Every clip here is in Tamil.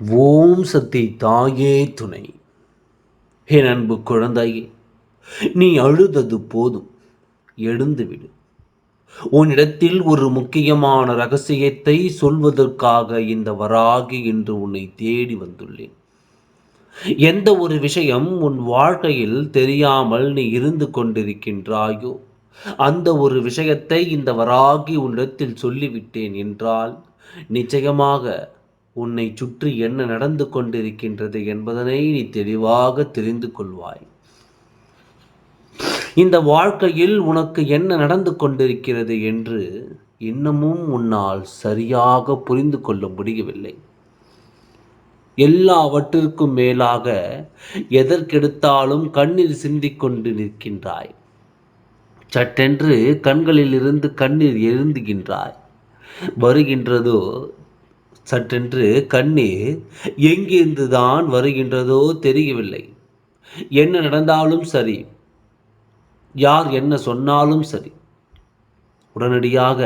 ஓம் சக்தி தாயே துணை. என் அன்பு குழந்தாயே நீ அழுதது போதும் எழுந்துவிடு. உன்னிடத்தில் ஒரு முக்கியமான ரகசியத்தை சொல்வதற்காக இந்த வராகி என்று உன்னை தேடி வந்துள்ளேன். எந்த ஒரு விஷயம் உன் வாழ்க்கையில் தெரியாமல் நீ இருந்து கொண்டிருக்கின்றாயோ அந்த ஒரு விஷயத்தை இந்த வராகி உன்னிடத்தில் சொல்லிவிட்டேன் என்றால் நிச்சயமாக உன்னை சுற்றி என்ன நடந்து கொண்டிருக்கின்றது என்பதனை நீ தெளிவாக தெரிந்து கொள்வாய். இந்த வாழ்க்கையில் உனக்கு என்ன நடந்து கொண்டிருக்கிறது என்று இன்னமும் உன்னால் சரியாக புரிந்து கொள்ள முடியவில்லை. எல்லாவற்றிற்கும் மேலாக எதற்கெடுத்தாலும் கண்ணீர் சிந்திக்கொண்டு நிற்கின்றாய். சட்டென்று கண்களிலிருந்து கண்ணீர் எழுந்துகின்றாய் வருகின்றதோ சட்டென்று கண்ணீர் எங்கிருந்து தான் வருகின்றதோ தெரியவில்லை. என்ன நடந்தாலும் சரி. யார் என்ன சொன்னாலும் சரி. உடனடியாக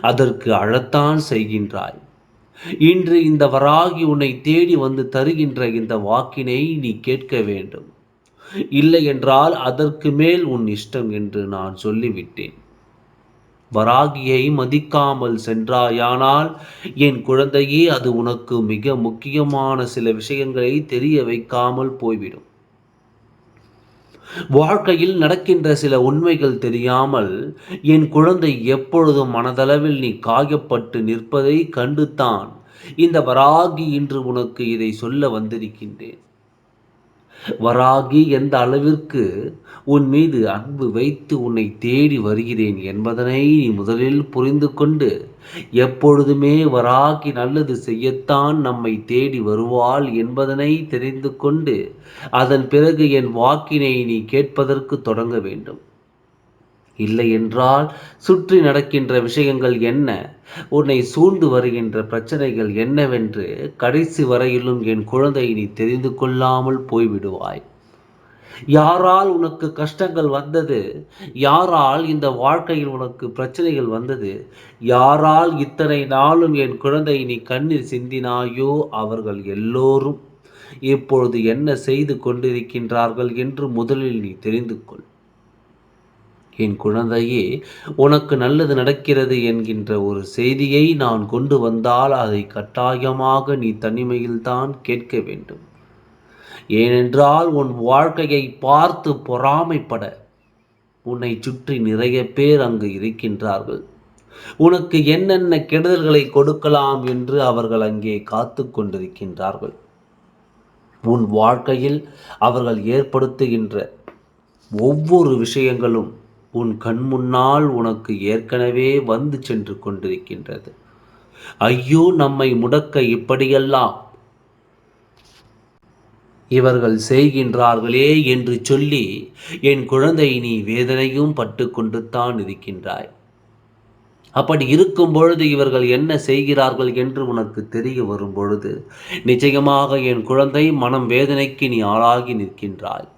அதற்கு அழத்தான் செய்கின்றாய். இன்று இந்த வராகி உன்னை தேடி வந்து தருகின்ற இந்த வாக்கினை நீ கேட்க வேண்டும். இல்லை என்றால் அதற்கு மேல் உன் இஷ்டம் என்று நான் சொல்லிவிட்டேன். வராகியை மதிக்காமல் சென்றாயானால் என் குழந்தையே அது உனக்கு மிக முக்கியமான சில விஷயங்களை தெரிய வைக்காமல் போய்விடும். வாழ்க்கையில் நடக்கின்ற சில உண்மைகள் தெரியாமல் என் குழந்தை எப்பொழுதும் மனதளவில் நீ காயப்பட்டு நிற்பதை கண்டுத்தான் இந்த வராகி இன்று உனக்கு இதை சொல்ல வந்திருக்கின்றேன். வராகி எந்த அளவிற்கு உன் மீது அன்பு வைத்து உன்னை தேடி வருகிறேன் என்பதனை நீ முதலில் புரிந்து கொண்டு எப்பொழுதுமே வராகி நல்லது செய்யத்தான் நம்மை தேடி வருவாள் என்பதனை தெரிந்து கொண்டு அதன் பிறகு என் வாக்கினை நீ கேட்பதற்கு தொடங்க வேண்டும். இல்லை என்றால் சுற்றி நடக்கின்ற விஷயங்கள் என்ன? உன்னை சூழ்ந்து வருகின்ற பிரச்சனைகள் என்னவென்று கடைசி வரையிலும் என் குழந்தை நீ தெரிந்து கொள்ளாமல் போய்விடுவாய். யாரால் உனக்கு கஷ்டங்கள் வந்தது? யாரால் இந்த வாழ்க்கையில் உனக்கு பிரச்சனைகள் வந்தது? யாரால் இத்தனை நாளும் என் குழந்தை நீ கண்ணீர் சிந்தினாயோ அவர்கள் எல்லோரும்? இப்பொழுது என்ன செய்து கொண்டிருக்கின்றார்கள் என்று முதலில் நீ தெரிந்து கொள். என் குழந்தையே உனக்கு நல்லது நடக்கிறது என்கின்ற ஒரு செய்தியை நான் கொண்டு வந்தால் அதை கட்டாயமாக நீ தனிமையில்தான் கேட்க வேண்டும். ஏனென்றால் உன் வாழ்க்கையை பார்த்து பொறாமைப்பட உன்னை சுற்றி நிறைய பேர் அங்கு இருக்கின்றார்கள். உனக்கு என்னென்ன கெடுதல்களை கொடுக்கலாம் என்று அவர்கள் அங்கே காத்து கொண்டிருக்கின்றார்கள். உன் வாழ்க்கையில் அவர்கள் ஏற்படுத்துகின்ற ஒவ்வொரு விஷயங்களும் உன் கண் முன்னால் உனக்கு ஏற்கனவே வந்து சென்று கொண்டிருக்கின்றது. ஐயோ நம்மை முடக்க இப்படியெல்லாம் இவர்கள் செய்கின்றார்களே என்று சொல்லி என் குழந்தை நீ வேதனையும் பட்டு இருக்கின்றாய். அப்படி இருக்கும் பொழுது இவர்கள் என்ன செய்கிறார்கள் என்று உனக்கு தெரிய வரும் பொழுது நிச்சயமாக என் குழந்தை மனம் வேதனைக்கு நீ ஆளாகி நிற்கின்றாய்.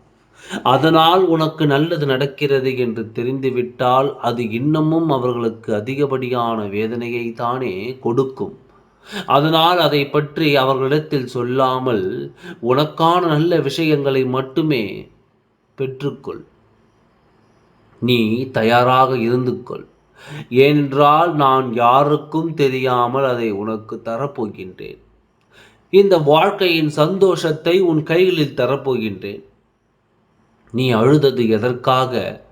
அதனால் உனக்கு நல்லது நடக்கிறது என்று தெரிந்துவிட்டால் அது இன்னமும் அவர்களுக்கு அதிகப்படியான வேதனையை தானே கொடுக்கும். அதனால் அதை பற்றி அவர்களிடத்தில் சொல்லாமல் உனக்கான நல்ல விஷயங்களை மட்டுமே பெற்றுக்கொள். நீ தயாராக இருந்து கொள் ஏனென்றால் நான் யாருக்கும் தெரியாமல் அதை உனக்கு தரப்போகின்றேன். இந்த வாழ்க்கையின் சந்தோஷத்தை உன் கைகளில் தரப்போகின்றேன். நீ அழுதது எதற்காக?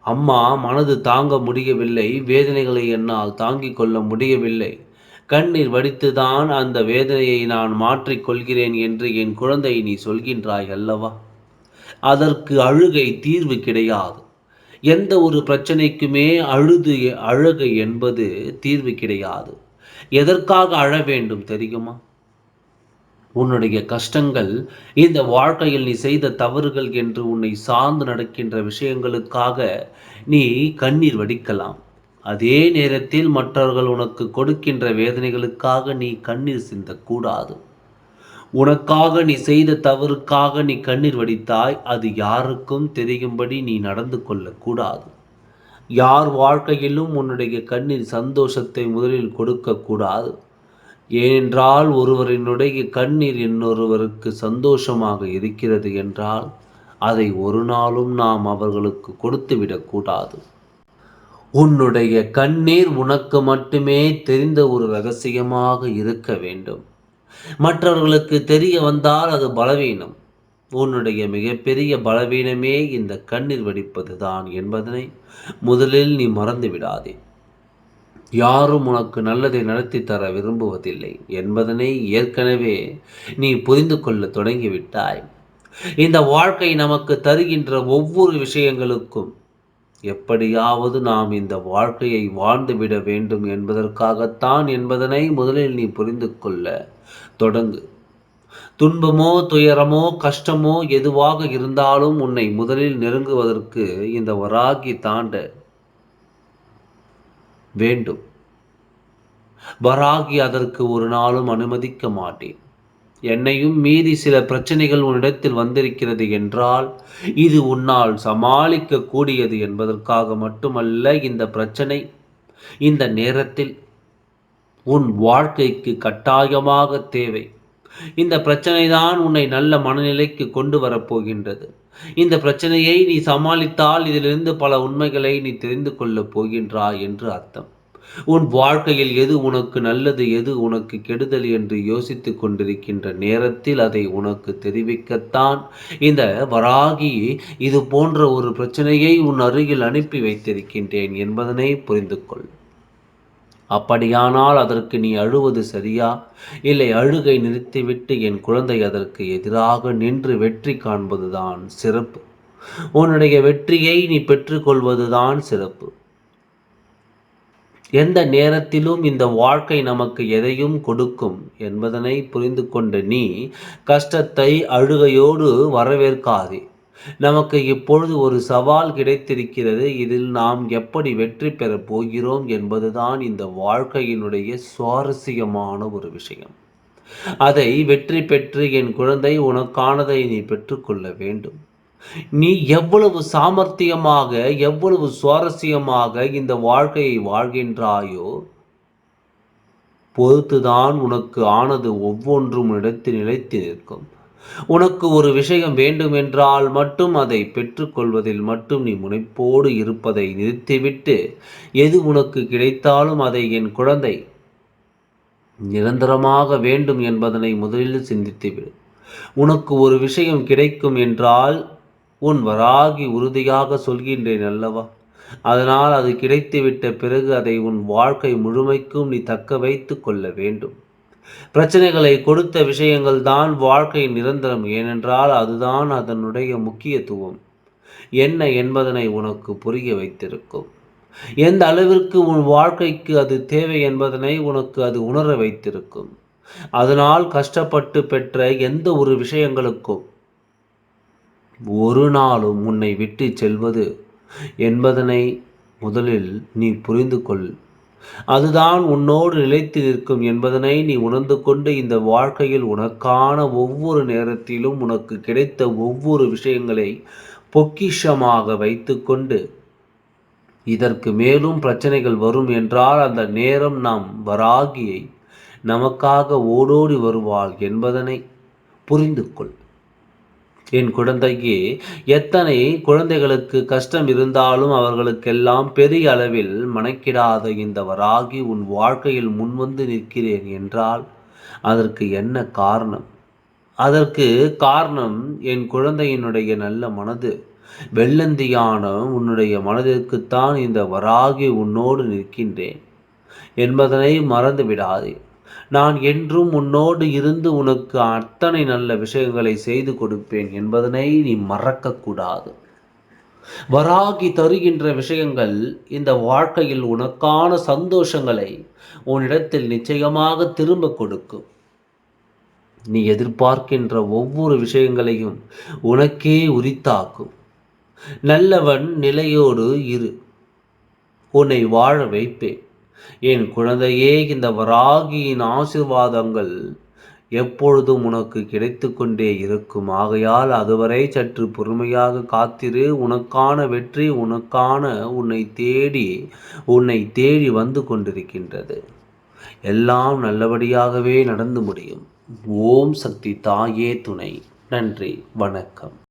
அம்மா மனது தாங்க முடியவில்லை. வேதனைகளை என்னால் தாங்கிக் கொள்ள முடியவில்லை. கண்ணீர் வடித்துதான் அந்த வேதனையை நான் மாற்றிக்கொள்கிறேன் என்று என் குழந்தை நீ சொல்கின்றாய் அல்லவா? அதற்கு அழுகை தீர்வு கிடையாது. எந்த ஒரு பிரச்சனைக்குமே அழுது அழுகை என்பது தீர்வு கிடையாது. எதற்காக அழ வேண்டும் தெரியுமா? உன்னுடைய கஷ்டங்கள் இந்த வாழ்க்கையில் நீ செய்த தவறுகள் என்று உன்னை சார்ந்து நடக்கின்ற விஷயங்களுக்காக நீ கண்ணீர் வடிக்கலாம். அதே நேரத்தில் மற்றவர்கள் உனக்கு கொடுக்கின்ற வேதனைகளுக்காக நீ கண்ணீர் சிந்தக்கூடாது. உனக்காக நீ செய்த தவறுக்காக நீ கண்ணீர் வடித்தாய் அது யாருக்கும் தெரியும்படி நீ நடந்து கொள்ளக்கூடாது. யார் வாழ்க்கையிலும் உன்னுடைய கண்ணீர் சந்தோஷத்தை முதலில் கொடுக்கக்கூடாது. ஏனென்றால் ஒருவரினுடைய கண்ணீர் இன்னொருவருக்கு சந்தோஷமாக இருக்கிறது என்றால் அதை ஒரு நாளும் நாம் அவர்களுக்கு கொடுத்துவிடக்கூடாது உன்னுடைய கண்ணீர் உனக்கு மட்டுமே தெரிந்த ஒரு ரகசியமாக இருக்க வேண்டும். மற்றவர்களுக்கு தெரிய வந்தால் அது பலவீனம். உன்னுடைய மிகப்பெரிய பலவீனமே இந்த கண்ணீர் வெடிப்பது தான் என்பதனை முதலில் நீ மறந்து விடாதே யாரும் உனக்கு நல்லதை நடத்தி தர விரும்புவதில்லை என்பதனை ஏற்கனவே நீ புரிந்து கொள்ள தொடங்கிவிட்டாய். இந்த வாழ்க்கை நமக்கு தருகின்ற ஒவ்வொரு விஷயங்களுக்கும் எப்படியாவது நாம் இந்த வாழ்க்கையை வாழ்ந்துவிட வேண்டும் என்பதற்காகத்தான் என்பதனை முதலில் நீ புரிந்து கொள்ள தொடங்கு. துன்பமோ துயரமோ கஷ்டமோ எதுவாக இருந்தாலும் உன்னை முதலில் நெருங்குவதற்கு இந்த வராகி தாண்ட வேண்டும். வராகி அதற்கு ஒரு நாளும் அனுமதிக்க மாட்டேன். என்னையும் மீறி சில பிரச்சனைகள் உன்னிடத்தில் வந்திருக்கிறது என்றால் இது உன்னால் சமாளிக்க கூடியது என்பதற்காக மட்டுமல்ல இந்த பிரச்சனை இந்த நேரத்தில் உன் வாழ்க்கைக்கு கட்டாயமாக தேவை. இந்த பிரச்சனை தான் உன்னை நல்ல மனநிலைக்கு கொண்டு வரப்போகின்றது. இந்த பிரச்சனையை நீ சமாளித்தால் இதிலிருந்து பல உண்மைகளை நீ தெரிந்து கொள்ளப் போகின்றாய் என்று அர்த்தம். உன் வாழ்க்கையில் எது உனக்கு நல்லது எது உனக்கு கெடுதல் என்று யோசித்துக் கொண்டிருக்கின்ற நேரத்தில் அதை உனக்கு தெரிவிக்கத்தான் இந்த வராகி இது போன்ற ஒரு பிரச்சனையை உன் அருகில் அனுப்பி வைத்திருக்கின்றேன் என்பதனை புரிந்து கொள் அப்படியானால் அதற்கு நீ அழுவது சரியா? இல்லை அழுகை நிறுத்திவிட்டு என் குழந்தை அதற்கு எதிராக நின்று வெற்றி காண்பதுதான் சிறப்பு. உன்னுடைய வெற்றியை நீ பெற்றுக்கொள்வதுதான் சிறப்பு. எந்த நேரத்திலும் இந்த வாழ்க்கை நமக்கு எதையும் கொடுக்கும் என்பதனை புரிந்து கொண்ட நீ கஷ்டத்தை அழுகையோடு வரவேற்காதே. நமக்கு இப்பொழுது ஒரு சவால் கிடைத்திருக்கிறது. இதில் நாம் எப்படி வெற்றி பெறப் போகிறோம் என்பதுதான் இந்த வாழ்க்கையினுடைய சுவாரஸ்யமான ஒரு விஷயம். அதை வெற்றி பெற்று என் குழந்தை உனக்கானதை நீ பெற்றுக்கொள்ள வேண்டும். நீ எவ்வளவு சாமர்த்தியமாக எவ்வளவு சுவாரஸ்யமாக இந்த வாழ்க்கையை வாழ்கின்றாயோ பொறுத்துதான் உனக்கு ஆனது ஒவ்வொன்றும் இடத்தில் நிலைத்து நிற்கும். உனக்கு ஒரு விஷயம் வேண்டுமென்றால் மட்டும் அதை பெற்றுக்கொள்வதில் மட்டும் நீ முனைப்போடு இருப்பதை நிறுத்திவிட்டு எது உனக்கு கிடைத்தாலும் அதை என் குழந்தை நிரந்தரமாக வேண்டும் என்பதனை முதலில் சிந்தித்துவிடு. உனக்கு ஒரு விஷயம் கிடைக்கும் என்றால் உன் வராகி உறுதியாக சொல்கின்றேன் அல்லவா? அதனால் அது கிடைத்துவிட்ட பிறகு அதை உன் வாழ்க்கை முழுமைக்கும் நீ தக்க வைத்து கொள்ள வேண்டும். பிரச்சனைகளை கொடுத்த விஷயங்கள் தான் வாழ்க்கை நிரந்தரம். ஏனென்றால் அதுதான் அதனுடைய முக்கியத்துவம். என்ன என்பதனை உனக்கு புரிய வைத்திருக்கும். எந்த அளவிற்கு உன் வாழ்க்கைக்கு அது தேவை என்பதனை உனக்கு அது உணர வைத்திருக்கும். அதனால் கஷ்டப்பட்டு பெற்ற எந்த ஒரு விஷயங்களுக்கும் ஒரு நாளும் உன்னை விட்டு செல்வது என்பதனை முதலில் நீ புரிந்து கொள். அதுதான் உன்னோடு நிலைத்து நிற்கும் என்பதனை நீ உணர்ந்து கொண்டு இந்த வாழ்க்கையில் உனக்கான ஒவ்வொரு நேரத்திலும் உனக்கு கிடைத்த ஒவ்வொரு விஷயங்களை பொக்கிஷமாக வைத்துக்கொண்டு இதற்கு மேலும் பிரச்சனைகள் வரும் என்றால் அந்த நேரம் நாம் வராகியை நமக்காக ஓடோடி வருவாள் என்பதனை புரிந்து கொள். என் குழந்தைக்கு எத்தனை குழந்தைகளுக்கு கஷ்டம் இருந்தாலும் அவர்களுக்கெல்லாம் பெரிய அளவில் மனக்கிடாத இந்த வராகி உன் வாழ்க்கையில் முன்வந்து நிற்கிறேன் என்றால் அதற்கு என்ன காரணம்? அதற்கு காரணம் என் குழந்தையினுடைய நல்ல மனது. வெள்ளந்தியான உன்னுடைய மனதிற்குத்தான் இந்த வராகி உன்னோடு நிற்கின்றேன் என்பதனை மறந்து விடாதே நான் என்றும் உன்னோடு இருந்து உனக்கு அத்தனை நல்ல விஷயங்களை செய்து கொடுப்பேன் என்பதனை நீ மறக்கக்கூடாது. வராகி தருகின்ற விஷயங்கள் இந்த வாழ்க்கையில் உனக்கான சந்தோஷங்களை உன்னிடத்தில் நிச்சயமாக திரும்ப கொடுக்கும். நீ எதிர்பார்க்கின்ற ஒவ்வொரு விஷயங்களையும் உனக்கே உரித்தாக்கும். நல்லவன் நிலையோடு இரு. உன்னை வாழ வைப்பேன். என் குழந்தையே இந்த வராகியின் ஆசிர்வாதங்கள் எப்பொழுதும் உனக்கு கிடைத்து கொண்டே இருக்கும். ஆகையால் அதுவரை சற்று பொறுமையாக காத்திரு. உனக்கான வெற்றி உனக்கான உன்னை தேடி உன்னை தேடி வந்து கொண்டிருக்கின்றது. எல்லாம் நல்லபடியாகவே நடந்து முடியும். ஓம் சக்தி தாயே துணை. நன்றி வணக்கம்.